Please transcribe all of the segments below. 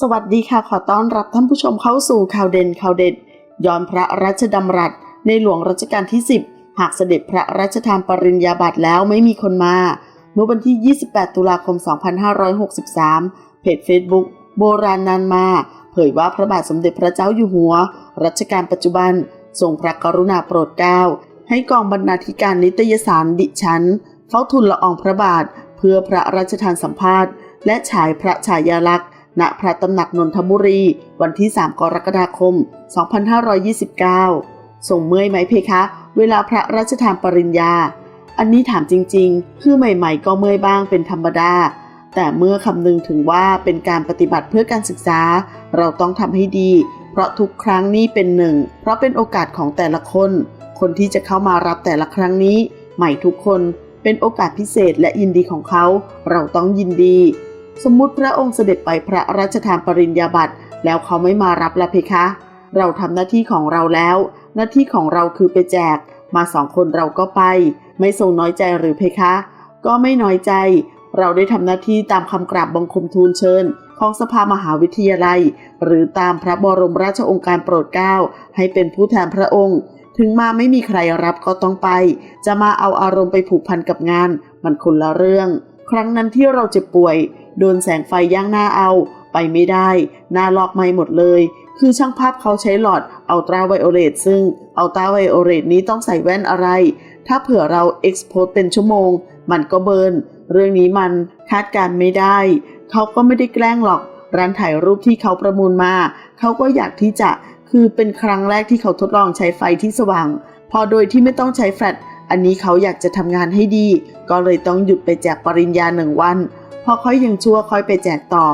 สวัสดีค่ะ ขอต้อนรับท่านผู้ชมเข้าสู่ข่าวเด่นข่าวเด็ด ย้อนพระราชดำรัส ในหลวงรัชกาลที่ 10 หากเสด็จพระราชทานปริญญาบัตรแล้วไม่มีคนมา เมื่อวันที่ 28 ตุลาคม 2563 เพจ Facebook โบราณนานมา เผยว่าพระบาทสมเด็จพระเจ้าอยู่หัว รัชกาลปัจจุบัน ทรงพระกรุณาโปรดเกล้า ให้กองบรรณาธิการนิตยสารดิฉันเฝ้าทุนละอองพระบาท เพื่อพระราชทานสัมภาษณ์ และฉายพระฉายาลักษณ์ ณพระตำหนักนนทบุรี วันที่ 3 กรกฎาคม 2529 ส่งเมื่อยไหมเพคะ เวลาพระราชทานปริญญา อันนี้ถามจริงๆ คือใหม่ๆ ก็เมื่อยบ้างเป็นธรรมดา แต่เมื่อคำนึงถึงว่าเป็นการปฏิบัติเพื่อการศึกษา เราต้องทำให้ดี เพราะทุกครั้งนี้เป็นหนึ่ง เพราะเป็นโอกาสของแต่ละคน คนที่จะเข้ามารับแต่ละครั้งนี้ ใหม่ทุกคนเป็นโอกาสพิเศษและยินดีของเขา เราต้องยินดี สมมุติพระองค์เสด็จไปพระราชทานปริญญาบัตรแล้วเขาไม่มารับละเพคะ เราทำหน้าที่ของเราแล้ว หน้าที่ของเราคือไปแจก มาสองคนเราก็ไป ไม่ทรงน้อยใจหรือเพคะ ก็ไม่น้อยใจ เราได้ทำหน้าที่ตามคำกราบบังคมทูลเชิญ ของสภามหาวิทยาลัย หรือตามพระบรมราชองค์การโปรดเกล้าให้เป็นผู้แทนพระองค์ ถึงมาไม่มีใครรับก็ต้องไป จะมาเอาอารมณ์ไปผูกพันกับงาน มันคนละเรื่อง ครั้งนั้นที่เราเจ็บป่วย โดนแสงไฟย่างหน้าเอา ไปไม่ได้ หน้าลอกไม่หมดเลย คือช่างภาพเขาใช้หลอดอัลตราไวโอเลตซึ่งอัลตราไวโอเลตนี้ต้องใส่แว่นอะไร ถ้าเผื่อเราเอ็กซ์โพสเป็นชั่วโมง มันก็เบิร์นเรื่องนี้มันคาดการไม่ได้ เขาก็ไม่ได้แกล้งหรอก ร้านถ่ายรูปที่เขาประมูลมา เขาก็อยากที่จะคือเป็นครั้งแรกที่เขาทดลองใช้ไฟที่สว่าง พอโดยที่ไม่ต้องใช้แฟลชอันนี้เขาอยากจะทำงานให้ดี ก็เลยต้องหยุดไปแจกปริญญาหนึ่งวัน พอค่อยยังชั่วค่อยไปแจกต่อ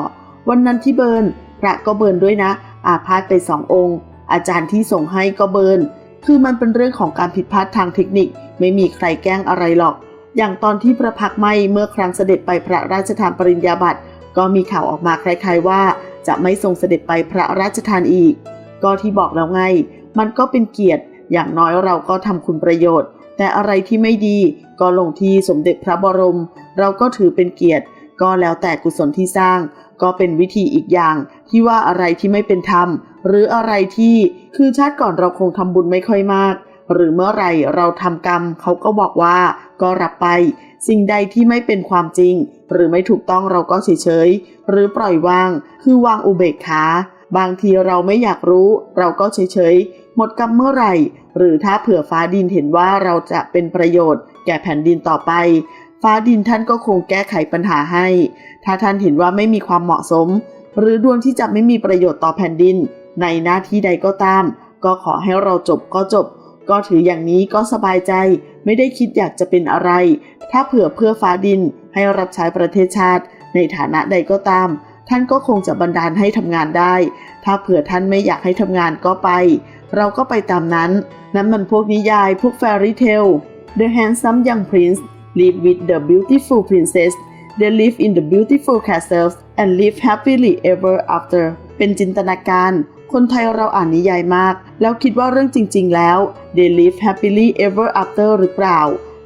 วันนั้นที่เบิร์นพระก็เบิร์นด้วยนะ อาพาธไปสององค์ อาจารย์ที่ส่งให้ก็เบิร์นคือมันเป็นเรื่องของการผิดพลาดทางเทคนิค ไม่มีใครแกล้งอะไรหรอก อย่างตอนที่พระพักไหมเมื่อครั้งเสด็จไปพระราชทานปริญญาบัตรก็มีข่าวออกมาคล้ายๆว่า จะไม่ทรงเสด็จไปพระราชทานอีก ก็ที่บอกแล้วไง มันก็เป็นเกียรติ อย่างน้อยเราก็ทำคุณประโยชน์ แต่อะไรที่ไม่ดีก็ลงที่สมเด็จพระบรม เราก็ถือเป็นเกียรติ ก็แล้วแต่กุศลที่สร้าง ก็เป็นวิธีอีกอย่างที่ว่าอะไรที่ไม่เป็นธรรม หรืออะไรที่คือชาติก่อนเราคงทำบุญไม่ค่อยมาก หรือเมื่อไรเราทำกรรมเขาก็บอกว่าก็รับไป สิ่งใดที่ไม่เป็นความจริง หรือไม่ถูกต้องเราก็เฉยๆหรือปล่อยวาง คือวางอุเบกขาบางทีเราไม่อยากรู้เราก็เฉยๆหมดกรรมเมื่อไหร่ หรือถ้าเผื่อฟ้าดินเห็นว่าเราจะเป็นประโยชน์ แก่แผ่นดินต่อไป ฟ้าดินท่านก็คงแก้ไขปัญหาให้ ถ้าท่านเห็นว่าไม่มีความเหมาะสม หรือดวงที่จะไม่มีประโยชน์ต่อแผ่นดิน ในหน้าที่ใดก็ตาม ก็ขอให้เราจบก็จบ ก็ถืออย่างนี้ก็สบายใจ ไม่ได้คิดอยากจะเป็นอะไร ถ้าเผื่อเพื่อฟ้าดินให้รับใช้ประเทศชาติ ในฐานะใดก็ตาม ท่านก็คงจะบันดาลให้ทำงานได้ ถ้าเผื่อท่านไม่อยากให้ทำงานก็ไป เราก็ไปตามนั้น นั้นมันพวกนิยายพวกแฟรี่เทล The handsome young prince live with the beautiful princess they live in the beautiful castles and live happily ever after เป็นจินตนาการ คนไทยเราอ่านนิยายมาก แล้วคิดว่าเรื่องจริง ๆ แล้ว they live happily ever after หรือเปล่า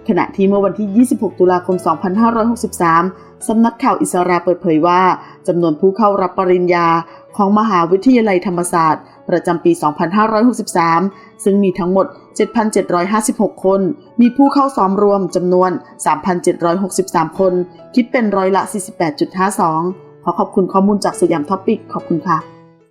ขณะที่เมื่อวันที่ 26 ตุลาคม 2563 สำนักข่าวอิสราเปิดเผยว่าจำนวนผู้เข้ารับปริญญา ของมหาวิทยาลัยธรรมศาสตร์ ประจำปี 2563 ซึ่งมีทั้งหมด 7,756 คน มีผู้เข้าซ้อมรวมจำนวน 3,763 คน คิดเป็นร้อยละ 48.52 ขอขอบคุณข้อมูลจากสยามท็อปิก ขอบคุณค่ะ